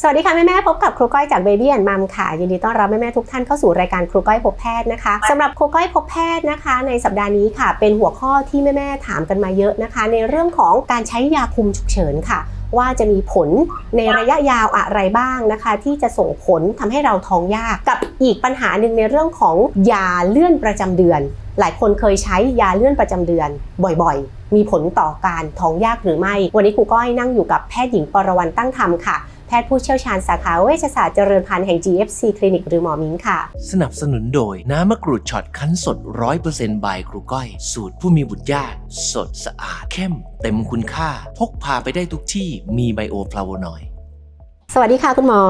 สวัสดีค่ะแม่แม่ๆพบกับครูก้อยจาก Baby and Mom ค่ะ ยินดีต้อนรับแม่แม่ๆทุกท่านเข้าสู่รายการครูก้อยพบแพทย์นะคะสำหรับครูก้อยพบแพทย์นะคะ ในสัปดาห์นี้ค่ะ เป็นหัวข้อที่แม่แม่ๆถามกันมาเยอะนะคะ ในเรื่องของการใช้ยาคุมฉุกเฉินค่ะ ว่าจะมีผลในระยะยาวอะไรบ้างนะคะ ที่จะส่งผลทำให้เราท้องยากกับอีกปัญหาหนึ่งในเรื่องของยาเลื่อนประจำเดือน หลายคนเคยใช้ยาเลื่อนประจำเดือนบ่อยๆ มีผลต่อการท้องยากหรือไม่ วันนี้ครูก้อยนั่งอยู่กับแพทย์หญิงปรวรรณตั้งธรรมค่ะ แพทย์ผู้เชี่ยวชาญสาขาเวชศาสตร์เจริญพันธุ์แห่ง GFC คลินิกหรือหมอมิ้งค่ะ สนับสนุนโดย น้ำมะกรูดช็อตคั้นสด 100%บายครูก้อย สูตรผู้มีบุตรยาก สดสะอาด เข้ม เต็มคุณค่า พกพาไปได้ทุกที่มีไบโอฟลาโวนอยด์สวัสดีค่ะคุณหมอ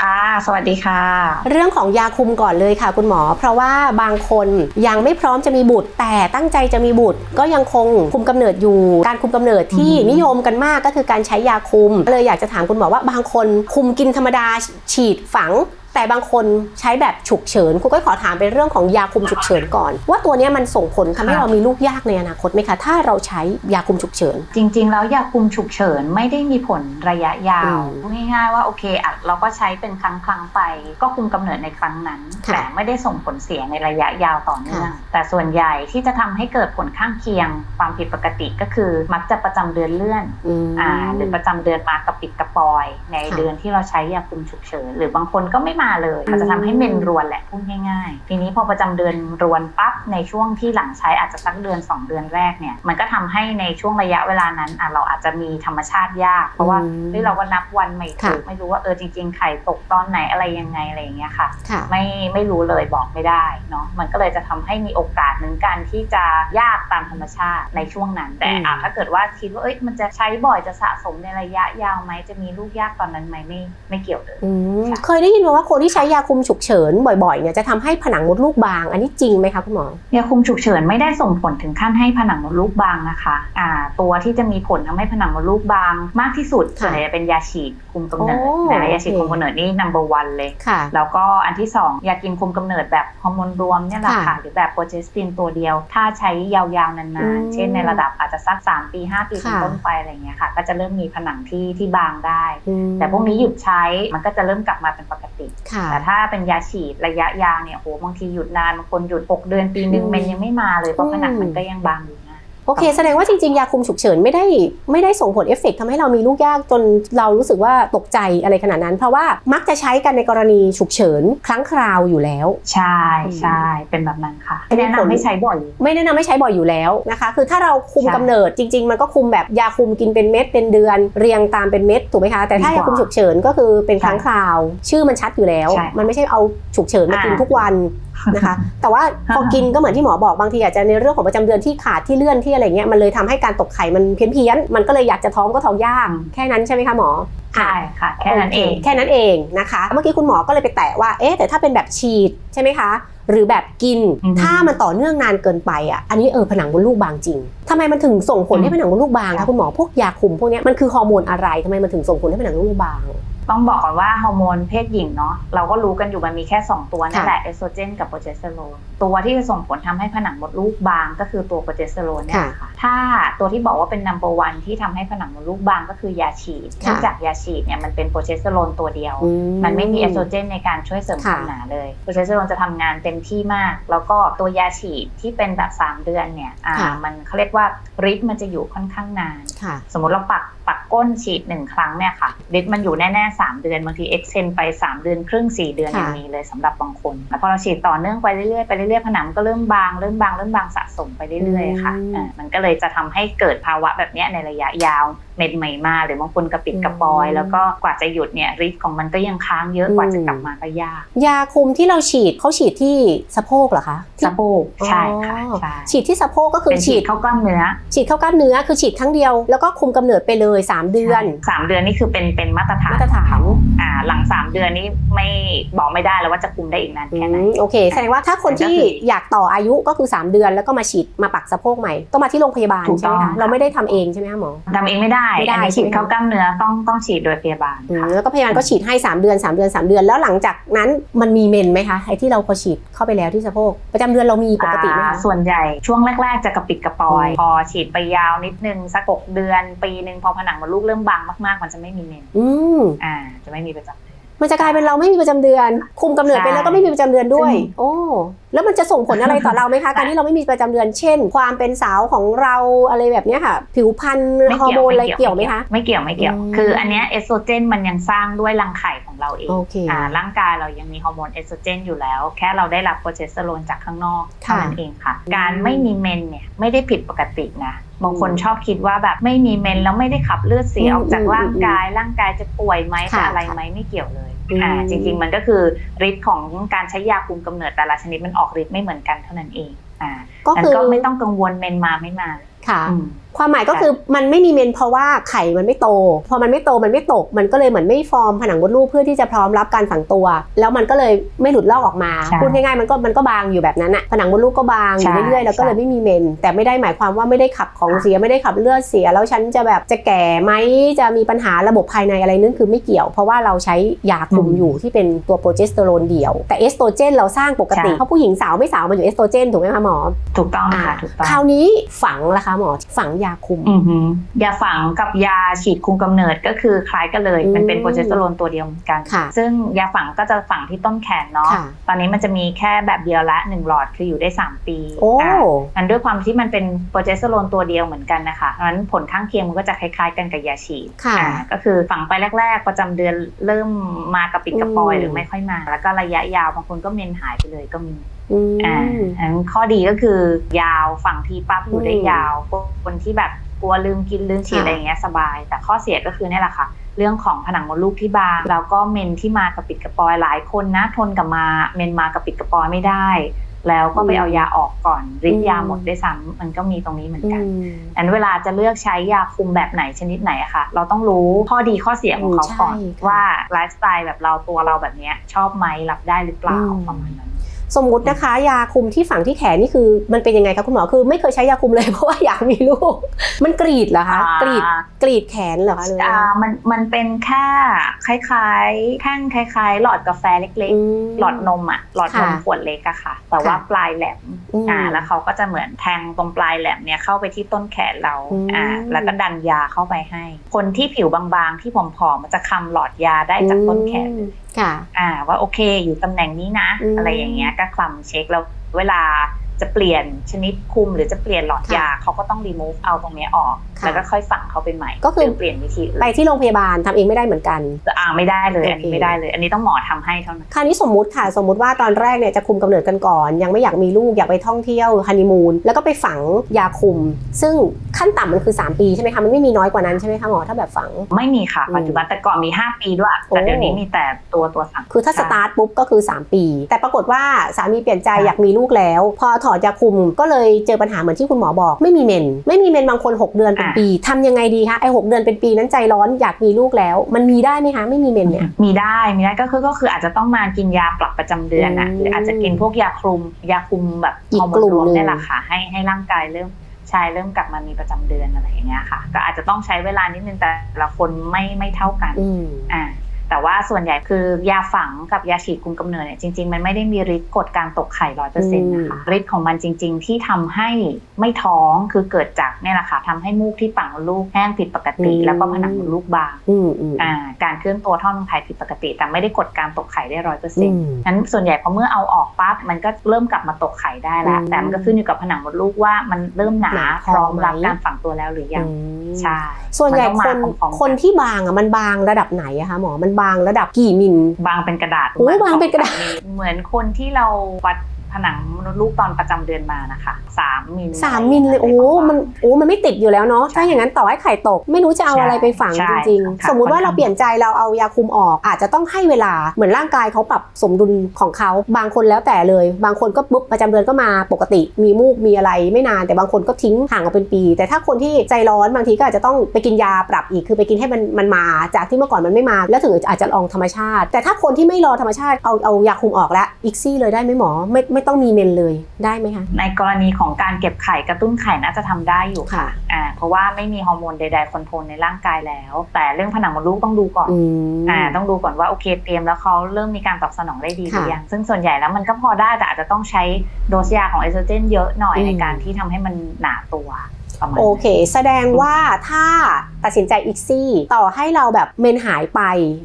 ค่ะ สวัสดีค่ะ เรื่องของยาคุมก่อนเลยค่ะ คุณหมอ เพราะว่าบางคนยังไม่พร้อมจะมีบุตร แต่ตั้งใจจะมีบุตร ก็ยังคงคุมกำเนิดอยู่ การคุมกำเนิดที่นิยมกันมากก็คือการใช้ยาคุม เลยอยากจะถามคุณหมอว่าบางคนคุมกินธรรมดาฉีดฝัง แต่บางคนใช้แบบฉุกเฉินคุณก็ขอถามเป็นเรื่องของยาคุมฉุกเฉินก่อน ว่าตัวเนี้ยมันส่งผลทำให้เรามีลูกยากในอนาคตไหมคะ ถ้าเราใช้ยาคุมฉุกเฉิน จริง ๆ แล้วยาคุมฉุกเฉินไม่ได้มีผลระยะยาวอืมพูดง่ายๆว่าโอเคอะเราก็ใช้เป็นครั้งครั้งๆไป ก็คุมกำเนิดในครั้งนั้นค่ะแต่ไม่ได้ส่งผลเสียในระยะยาวต่อเนื่องค่ะแต่ส่วนใหญ่ที่จะทำให้เกิดผลข้างเคียง ความผิดปกติก็คือมักจะประจำเดือนเลื่อนอืมอ่าหรือประจำเดือนมากระปิดกระปอย ในค่ะเดือนที่เราใช้ยาคุมฉุกเฉินหรือบางคนก็ไม่มาเลย มันจะทำให้เมนรวนแหละพูดง่ายๆ ทีนี้พอประจำเดือนรวนปั๊บในช่วงที่หลังใช้อาจจะสักเดือน 2 เดือนแรกเนี่ยมันก็ทำให้ในช่วงระยะเวลานั้นอะเราอาจจะมีธรรมชาติยาก เพราะว่าอืมเฮ้ยเราก็นับวันไม่ถูกค่ะไม่รู้ว่าเออจริง ๆ ไข่ตกตอนไหนอะไรยังไงอะไรอย่างเงี้ยค่ะค่ะไม่ไม่รู้เลยบอกไม่ได้เนาะมันก็เลยจะทำให้มีโอกาสเหมือนกันที่จะยากตามธรรมชาติในช่วงนั้น แต่อืมอะถ้าเกิดว่าคิดว่าเอ้ยมันจะใช้บ่อยจะสะสมในระยะยาวไหมจะมีลูกยากตอนนั้นไหมไม่ไม่เกี่ยวเลยอืมค่ะเคยได้ยินมาว่าคนที่ใช้ยาคุมฉุกเฉินบ่อยๆเนี่ยจะทำให้ผนังมดลูกบาง อันนี้จริงไหมคะคุณหมอยาคุมฉุกเฉินไม่ได้ส่งผลถึงขั้นให้ผนังมดลูกบางนะคะอ่าตัวที่จะมีผลทำให้ผนังมดลูกบาง มากที่สุดค่ะส่วนใหญ่จะเป็นยาฉีดคุมกำเนิดโอ้นะยาฉีดโอเคคุมกำเนิดนี่ number one เลยค่ะแล้วก็อันที่ 2 ยากินคุมกำเนิดแบบฮอร์โมนรวมเนี่ยแหละค่ะค่ะหรือแบบโปรเจสตินตัวเดียว ถ้าใช้ยาวๆอืนานมๆเช่นในระดับอาจจะสัก 3 ปี 5 ปีเป็นค่ะต้นไปอะไรเงี้ยค่ะ ก็จะเริ่มมีผนังที่ที่บางได้อืมแต่พวกนี้หยุดใช้มันก็จะเริ่มกลับมาเป็นปกติค่ะแต่ถ้าเป็นยาฉีดระยะยาวเนี่ยโหบางทีหยุดนานบางคนหยุด 6 เดือนปีนึงอืมเมนยังไม่มาเลยเพราะผนังอืมมันก็ยังบางอยู่นะ โอเค แสดงว่าจริงๆ ยาคุมฉุกเฉินไม่ได้ไม่ได้ส่งผลเอฟเฟกต์ทำให้เรามีลูกยากจนเรารู้สึกว่าตกใจอะไรขนาดนั้น เพราะว่ามักจะใช้กันในกรณีฉุกเฉินครั้งคราวอยู่แล้ว ใช่ใช่เป็นแบบนั้นค่ะไม่แนะนำให้ใช้บ่อย ไม่แนะนำให้ใช้บ่อยอยู่แล้วนะคะ คือถ้าเราคุมใช่กำเนิดจริง ๆ มันก็คุมแบบยาคุมกินเป็นเม็ดเป็นเดือนเรียงตามเป็นเม็ดถูกไหมคะแต่ถ้าดีกว่ายาคุมฉุกเฉินก็คือเป็นครั้งใช่คราว ชื่อมันชัดอยู่แล้วใช่มันไม่ใช่เอาฉุกเฉินมากินอ่าทุกวัน นะคะ แต่ว่าพอกินก็เหมือนที่หมอบอกบางทีอาจจะในเรื่องของประจำเดือนที่ขาดที่เลื่อนที่อะไรเงี้ยมันเลยทำให้การตกไข่มันเพี้ยนเพียนๆมันก็เลยอยากจะท้องก็ท้องยากอืมแค่นั้นใช่ไหมคะหมอใช่ค่ะแค่นั้นเองโคแค่นั้นเองนะคะ เมื่อกี้คุณหมอก็เลยไปแตะว่าเอ๊ะแต่ถ้าเป็นแบบฉีดใช่ไหมคะหรือแบบกินอือฮึถ้ามันต่อเนื่องนานเกินไปอะอันนี้เออผนังมดลูกบางจริงทำไมมันถึงส่งผลให้อืมผนังมดลูกบางคะคุณหมอพวกยาคุมพวกเนี้ยมันคือฮอร์โมนอะไรทำไมมันถึงส่งผลให้ผนังมดลูกบาง ต้องบอกก่อนว่าฮอร์โมนเพศหญิงเนาะเราก็รู้กันอยู่มันมีแค่ 2 ตัวนั่นค่ะแหละเอสโตรเจนกับโปรเจสเตอโรนตัวที่จะส่งผลทำให้ผนังมดลูกบางก็คือตัวโปรเจสเตอโรนเนี่ยแหละค่ะถ้าตัวที่บอกว่าเป็น number one ที่ทำให้ผนังมดลูกบางก็คือยาฉีดค่ะเนื่องจากยาฉีดเนี่ยมันเป็นโปรเจสเตอโรนตัวเดียวอืมันไม่มีเอสโตรเจนในการช่วยเสริมคค่ะวามหนาเลยโปรเจสเตอโรนจะทำงานเต็มที่มาก แล้วก็ตัวยาฉีดที่เป็นแบบ 3 เดือนเนี่ยอ่าค่ะมันเขาเรียกว่าฤทธิ์มันจะอยู่ค่อนข้างนานค่ะสมมติเราปักปั กก้นฉีดหนึ่งครั้งเนี่ยค่ะฤทธิ์มันอยู่แน่ๆ3เดือนบางทีเอ็กเซนไป3เดือนครึ่ง4เดือนค่ะยังมีเลยสำหรับบางคนแล้วพอเราฉีดต่อเนื่องไปเรื่อยๆไปเรื่อยๆผนังมันก็เริ่มบางเริ่มบางเริ่มบางสะสมไปเรื่อยๆค่ะอืมอ่ามันก็เลยจะทำให้เกิดภาวะแบบเนี้ยในระยะยาวเม็ดใหม่มาหรือบางคนกระปิดกระปอยอืมแล้วก็กว่าจะหยุดเนี่ยฤทธิ์ของมันก็ยังค้างเยอะกว่าจะกลับมาก็ยากยาคุมที่เราฉีดเขาฉีดที่สะโพกเหรอคะที่สะโพกใช่ค่ะอ๋อใช่ฉีดที่สะโพกก็คือเป็นฉีฉีดดเข้ากล้ามเนื้อ ฉีดเข้ากล้ามเนื้อคือฉีดครั้งเดียวแล้วก็คุมกำเนิดไปเลย3เดือน สามเดือนนี่คือเป็นเป็นมาตรฐานมาตรฐาน อ่า หลังสามเดือนนี้ไม่บอกไม่ได้แล้วว่าจะคุมได้อีกนานอืแค่ไหนมโอเค แสดงว่าถ้าคนที่ก็คืออยากต่ออายุก็คือ 3 เดือนแล้วก็มาฉีดมาปักสะโพกใหม่ต้องมาที่โรงพยาบาลถูกใช่ไหมต้อคะงเราไม่ได้ทำเองใช่ไหมคะหมอทำเองไม่ได้ไม่ได้อันนี้ใช่ฉีไหมดเข้ากล้ามเนื้อต้องต้องฉีดโดยพยาบาลอืมค่ะแล้วก็พยาบาลก็ฉีดให้ 3 เดือน 3 เดือน 3 เดือน แล้วหลังจากนั้นมันมีเมนไหมคะไอ้ที่เราพอฉีดเข้าไปแล้วที่สะโพกประจำเดือนเรามีปกติไหมอ่าคะส่วนใหญ่ช่วงแรก ๆ จะกระปิดกระปอยอืมพอฉีดไปยาวนิดนึงสักหกเดือน ปีหนึ่งพอผนังมดลูกเริ่มบางมากๆ มันจะไม่มีเมนอืมอ่า จะไม่มีประจำเดือนมันจะกลายเป็นเราไม่มีประจำเดือน คุมกำเนิดไปแล้วก็ไม่มีประจำเดือนด้วยซึ่งโอ้ แล้วมันจะส่งผลอะไรต่อเราไหมคะ การที่เราไม่มีประจำเดือน เช่น ความเป็นสาวของเราอะไรแบบเนี้ยค่ะ ผิวพรรณไม่ฮอร์เกี่โมยวนอะไรเกี่ยวไหมคะ ไม่เกี่ยวไม่เกี่ยวอืมคืออันเนี้ยเอสโตรเจนมันยังสร้างด้วยรังไข่ของเราเองโอเคอ่าร่างกายเรายังมีฮอร์โมนเอสโตรเจนอยู่แล้ว แค่เราได้รับโปรเจสเตอโรนจากข้างนอกเท่านั้นเองค่ะ การไม่มีเมนเนี่ยไม่ได้ผิดปกตินะบางคนชอบคิดว่าแบบไม่มีเมนแล้วไม่ได้ขับเลือดเสียออกจากร่างกาย ร่างกายจะป่วยไหมจะอะไรไหมไม่เกี่ยวเลย อ่าจริง ๆ มันก็คือฤทธิ์ของการใช้ยาคุมกำเนิดแต่ละชนิดมันออกฤทธิ์ไม่เหมือนกันเท่านั้นเองอ่าก็งั้นคือก็ไม่ต้องกังวลเมนมาไม่มา ค่ะอืมความหมายก็คือมันไม่มีเมนเพราะว่าไข่มันไม่โต พอมันไม่โตมันไม่ตก มันก็เลยเหมือนไม่ฟอร์มผนังมดลูกเพื่อที่จะพร้อมรับการฝังตัว แล้วมันก็เลยไม่หลุดลอกออกมาใช่พูดง่ายๆมันก็มันก็บางอยู่แบบนั้นอะผนังมดลูกก็บางอยู่ใช่เรื่อยๆแล้วก็เลยใช่ไม่มีเมน แต่ไม่ได้หมายความว่าไม่ได้ขับของค่ะเสียไม่ได้ขับเลือดเสีย แล้วฉันจะแบบจะแก่ไหมจะมีปัญหาระบบภายในอะไรนั่นคือไม่เกี่ยว เพราะว่าเราใช้ยาคุมอยู่ที่เป็นตัวโปรเจสเตอโรนเดี่ยว แต่เอสโตรเจนเราสร้างปกติเพราะผู้หญิงสาวไม่สาวมันอยู่เอสโตรเจนถูกไหมคะหมอถูกต้องอ่าค่ะถูกต้องคราวนี้ฝังล่ะคะหมอฝังยาคุมอือหือยาฝังกับยาฉีดคุมกำเนิดก็คือคล้ายกันเลยอืมมันเป็นโปรเจสเตอโรนตัวเดียวเหมือนกันค่ะซึ่งยาฝังก็จะฝังที่ต้นแขนเนาะค่ะตอนนี้มันจะมีแค่แบบเดียวละหนึ่งหลอดคืออยู่ได้ 3 ปีโอ้อะมันด้วยความที่มันเป็นโปรเจสเตอโรนตัวเดียวเหมือนกันนะคะเพราะฉะนั้นผลข้างเคียงมันก็จะคล้ายๆ กันกับยาฉีดค่ะอ่าก็คือฝังไปแรก ๆ ประจำเดือนเริ่มมากระปิดกระปอยอืมหรือไม่ค่อยมา แล้วก็ระยะยาวบางคนก็เมนหายไปเลยก็มี อืมอ่าอันนั้นข้อดีก็คือยาวฝั่งทีปั๊บอยู่ได้อืมยาวพวกคนที่แบบกลัวลืมกินลืมฉีดค่ะอะไรอย่างเงี้ยสบาย แต่ข้อเสียก็คือเนี่ยแหละค่ะ เรื่องของผนังมดลูกที่บางแล้วก็เมนที่มากระปิดกระปอยหลายคนนะ ทนกับมาเมนมากระปิดกระปอยไม่ได้ แล้วก็ไปเอายาออกก่อนริดยาหมดได้วยซ้ำมันก็มีตรงนี้เหมือนอืกันมอันเวลาจะเลือกใช้ยาคุมแบบไหนชนิดไหนอะค่ะ เราต้องรู้ข้อดีข้อเสียของเขาก่อนใช่ค่ะว่าไลฟ์สไตล์แบบเราตัวเราแบบเนี้ยชอบไหมรับได้หรือเปล่าอืมประมาณนั้น สมมุตินะคะ ยาคุมที่ฝังที่แขนนี่คือมันเป็นยังไงคะคุณหมอคือไม่เคยใช้ยาคุมเลยเพราะว่าอยากมีลูก มันกรีดเหรอคะอ่ากรีดกรีดแขนเหรอคะหรืออ่าว่ามันมันเป็นแค่คล้ายๆแท่งคล้ายๆ หลอดกาแฟเล็กอืมๆหลอดนมอะหลอดนมค่ะขวดเล็กอะค่ะ แต่ว่าค่ะปลายแหลมอืมอ่าแล้วเขาก็จะเหมือนแทงตรงปลายแหลมเนี่ยเข้าไปที่ต้นแขนเราอืมอ่าแล้วก็ดันยาเข้าไปให้ คนที่ผิวบางๆ ที่ผอมๆมันจะคำหลอดยาได้จากต้นแขนอืม ค่ะอ่าว่าโอเคอยู่ตำแหน่งนี้นะอืมอะไรอย่างเงี้ยก็คลำเช็คแล้วเวลา จะเปลี่ยนชนิดคุมหรือจะเปลี่ยนหลอดยาเขาก็ต้องรีมูฟเอาตรงเนี้ยออกค่ะแล้วก็ค่อยฝังเข้าไปใหม่ ก็คือหรืเปลี่ยนวิธีอื่นไปที่โรงพยาบาลทำเองไม่ได้เหมือนกันอ่าไม่ได้เลยอันโอนี้เคไม่ได้เลย อันนี้ต้องหมอทำให้เท่านั้นคราวนี้สมมุติค่ะ สมมุติว่าตอนแรกเนี่ยจะคุมกำเนิดกันก่อน ยังไม่อยากมีลูกอยากไปท่องเที่ยวฮันนีมูนแล้วก็ไปฝังยาคุม ซึ่งขั้นต่ำมันคือ 3 ปีใช่ไหมคะมันไม่มีน้อยกว่านั้นใช่ไหมคะหมอถ้าแบบฝังไม่มีค่ะอืมปัจจุบันแต่ก่อนมี 5 ปีด้วยแต่โอ้เดี๋ยวนี้มีแต่ตัวตัวสั่งคือถ้าสตาร์ทปุ๊บก็คือ 3 ปี แต่ปรากฏว่าสามีเปลี่ยนใจค่ะอยากมีลูกแล้วพอถอดยาคุมก็เลยเจอปัญหาเหมือนที่คุณหมอบอก ไม่มีเมน ไม่มีเมนบางคน 6 เดือนเป็นปีทำยังไงดีคะไอ้หเดือนเป็นปีนั้นใจร้อนอยากมีลูกแล้ว มันมีได้ไหมคะไม่มีเมนเนี่ย มีได้มีได้ก็คือก็คืออาจจะต้องมากินยาปรับประจำเดือนอะอืมหรืออาจจะกินพวกยาคลุมยาคุมแบบอีกฮอร์โมกนลุ่มรวมหนึ่ง เนี่ยแหละค่ะให้ให้ร่างกายเริ่มใช่เริ่มกลับมามีประจำเดือนอะไรอย่างเงี้ยค่ะ ก็อาจจะต้องใช้เวลานิดนึงแต่ละคนไม่ไม่เท่ากันอืม อ่า แต่ว่าส่วนใหญ่คือยาฝังกับยาฉีดคุมกำเนิดเนี่ยจริง ๆ มันไม่ได้มีฤทธิ์กดการตกไข่ร้อยเปอร์เซ็นต์นะคะฤทธิ์ของมันจริง ๆ ที่ทำให้ไม่ท้องคือเกิดจากเนี่ยแหละค่ะทำให้มูกที่ปังมดลูกแห้งผิดปกติ แล้วก็ผนังมดลูกบางอืมอืมอ่าการเคลื่อนตัวท่อน้ำไข่ผิดปกติ แต่ไม่ได้กดการตกไข่ได้ร้อยเปอร์อืเซ็นต์มนั้นส่วนใหญ่พอเมื่อเอาออกปั๊บมันก็เริ่มกลับมาตกไข่ได้แล้วอืมแต่มันก็ขึ้นอยู่กับผนังมดลูกว่ามันเริ่มหนาหนาพพอร้อมรับไหมการฝังตัวแล้วหรือยังอืมใช่ส่วนใหญ่มัคต้อนงมาพร้อมๆคนกันที่บางอะมันบางระดับไหนอะคะหมอมันบางระดับกี่มิลบางเป็นกระดาษโอ้ยบางเป็นกระดาษ เหมือนคนที่เราวัด ผนังมดลูกตอนประจำเดือนมานะคะสามมิลสามมิลเลยโอ้มันโอ้มันไม่ติดอยู่แล้วเนาะถ้าอย่างนั้นต่อให้ไข่ตก ไม่รู้จะเอาอะไรไปฝังใช่จริงค่ะๆสมมุติว่าเราเปลี่ยนใจเราเอายาคุมออก อาจจะต้องให้เวลาเหมือนร่างกายเขาปรับสมดุลของเขาบางคนแล้วแต่เลย บางคนก็ปุ๊บประจำเดือนก็มาปกติ มีมูกมีอะไรไม่นานแต่บางคนก็ทิ้งห่างกันเป็นปี แต่ถ้าคนที่ใจร้อนบางทีก็อาจจะต้องไปกินยาปรับอีกคือไปกินให้มันมันมา จากที่เมื่อก่อนมันไม่มา แล้วถึงอาจจะลองธรรมชาติ แต่ถ้าคนที่ไม่รอธรรมชาติเอาเอายาคุมออกแล้วอีกซี่เลยได้ไหมหมอไม่ไม่ต้องมีเมนเลยได้ไหมคะในกรณีของการเก็บไข่กระตุ้นไข่น่าจะทำได้อยู่ค่ะอ่าเพราะว่าไม่มีฮอร์โมนใดๆคอนโทรลในร่างกายแล้ว แต่เรื่องผนังมดลูกต้องดูก่อนอืมอ่าต้องดูก่อนว่าโอเคเตรียมแล้วเขาเริ่มมีการตอบสนองได้ดีหรือค่ะยังซึ่งส่วนใหญ่แล้วมันก็พอได้แต่อาจจะต้องใช้โดสยาของเอสโตรเจนเยอะหน่อยอืมในการที่ทำให้มันหนาตัว ประมาณโอนั้นเค แสดงว่าถ้าตัดสินใจอีกซี่ ต่อให้เราแบบเมนหายไป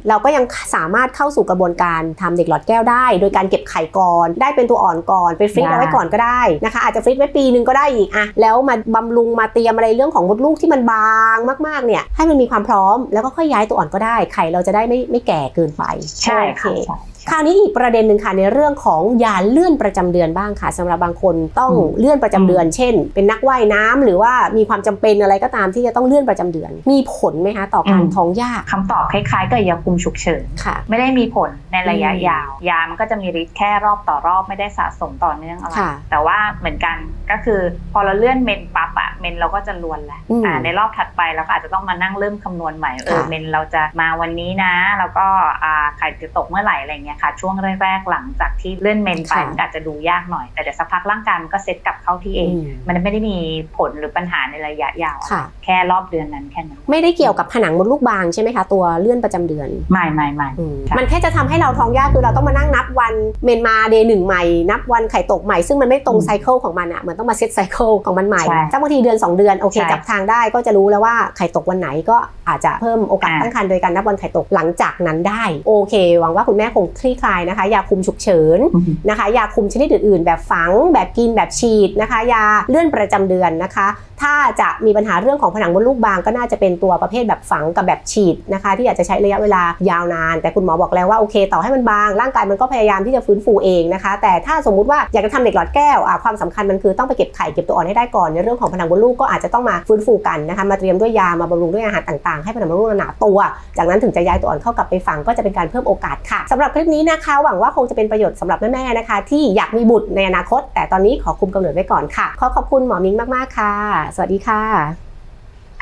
เราก็ยังสามารถเข้าสู่กระบวนการทำเด็กหลอดแก้วได้ โดยการเก็บไข่ก่อนได้เป็นตัวอ่อนก่อนเป็นฟรีซได้เอาไว้ก่อนก็ได้นะคะ อาจจะฟรีซไว้ปีนึงก็ได้อีกอะแล้วมาบำรุงมาเตรียมอะไรเรื่องของมดลูกที่มันบางมากๆเนี่ยให้มันมีความพร้อมแล้วก็ค่อยย้ายตัวอ่อนก็ได้ไข่เราจะได้ไม่ไม่แก่เกินไปใช่โอเคค่ะใช่ คราวนี้อีกประเด็นหนึ่งค่ะในเรื่องของยาเลื่อนประจำเดือนบ้างค่ะสำหรับบางคนต้องอืมเลื่อนประจำเดือน เช่น เป็นนักว่ายน้ำหรือว่ามีความจำเป็นอะไรก็ตามที่จะต้องเลื่อนประจำเดือน มีผลไหมคะต่อการท้องยากคำตอบคล้ายๆกับยาคุมฉุกเฉินค่ะ ไม่ได้มีผลในระยะอืมยาว ยามันก็จะมีฤทธิ์แค่รอบต่อรอบไม่ได้สะสมต่อเนื่องอะไรค่ะแต่ว่าเหมือนกันก็คือพอเราเลื่อนเมนปั๊บอะเมนเราก็จะลวนแหละอืมอ่าในรอบถัดไปเราก็อาจจะต้องมานั่งเริ่มคำนวณใหม่เออค่ะเมนเราจะมาวันนี้นะ แล้วก็อ่าไข่จะตกเมื่อไหร่อะไรเงี้ยค่ะ ช่วงแรกๆหลังจากที่เลื่อนเมนไปค่ะมันอาจจะดูยากหน่อย แต่เดี๋ยวสักพักร่างกายมันก็เซ็ตกลับเข้าที่เองอืมมันไม่ได้มีผลหรือปัญหาในระยะยาวค่ะแค่รอบเดือนนั้นแค่นั้น ไม่ได้เกี่ยวกับผนังมดลูกบางใช่ไหมคะ ตัวเลื่อนประจำเดือน ไม่ไม่ไม่อืมค่ะมันแค่จะทำให้เราท้องยากคือเราต้องมานั่งนับวันเมนมาเดย์หนึ่งใหม่ นับวันไข่ตกใหม่ ซึ่งมันไม่ตรงอืมไซเคิลของมันอะเหมือนต้องมาเซตไซเคิลของมันใหม่ใช่ถ้าบางทีเดือน 2 เดือนโอเคใช่จับทางได้ก็จะรู้แล้วว่าไข่ตกวันไหนก็อาจจะเพิ่มโอกาสอ่าตั้งครรภ์โดยการนับวันไข่ตกหลังจากนั้นได้ โอเค หวังว่าคุณแม่คงคลี่คลายนะคะ ยาคุมฉุกเฉินนะคะ ยาคุมชนิดอื่นๆ แบบฝัง แบบกินแบบฉีดนะคะ ยาเลื่อนประจำเดือนนะคะ ถ้าจะมีปัญหาเรื่องของผนังมดลูกบางก็น่าจะเป็นตัวประเภทแบบฝังกับแบบฉีดนะคะ ที่อาจจะใช้ระยะเวลายาวนาน แต่คุณหมอบอกแล้วว่าโอเค ต่อให้มันบาง ร่างกายมันก็พยายามที่จะฟื้นฟูเองนะคะ แต่ถ้าสมมุติว่าอยากจะทำเด็กหลอดแก้วความสำคัญมันคือต้องไปเก็บไข่เก็บตัวอ่อนให้ได้ก่อนในเรื่องของผนังมดลูกก็อาจจะต้องมาฟื้นฟูกันนะคะมาเตรียมด้วยยามาบำรุงด้วยอาหารต่างๆ ให้ผนังมดลูกหนาตัว จากนั้นถึงจะย้ายตัวอ่อนเข้ากลับไปฝังก็จะเป็นการเพิ่มโอกาสค่ะสำหรับคลิปนี้นะคะหวังว่าคงจะเป็นประโยชน์สำหรับแม่ๆนะคะ ที่อยากมีบุตรในอนาคต แต่ตอนนี้ขอคุมกำเนิดไว้ก่อนค่ะ ขอขอบคุณหมอมิงมากๆค่ะสวัสดีค่ะ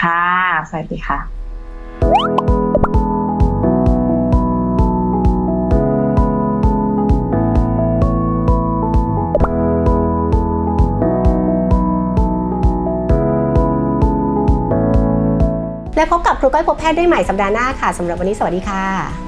ค่ะ สวัสดีค่ะและพบกับครูก้อยพบแพทย์ได้ใหม่สัปดาห์หน้าค่ะสำหรับวันนี้สวัสดีค่ะ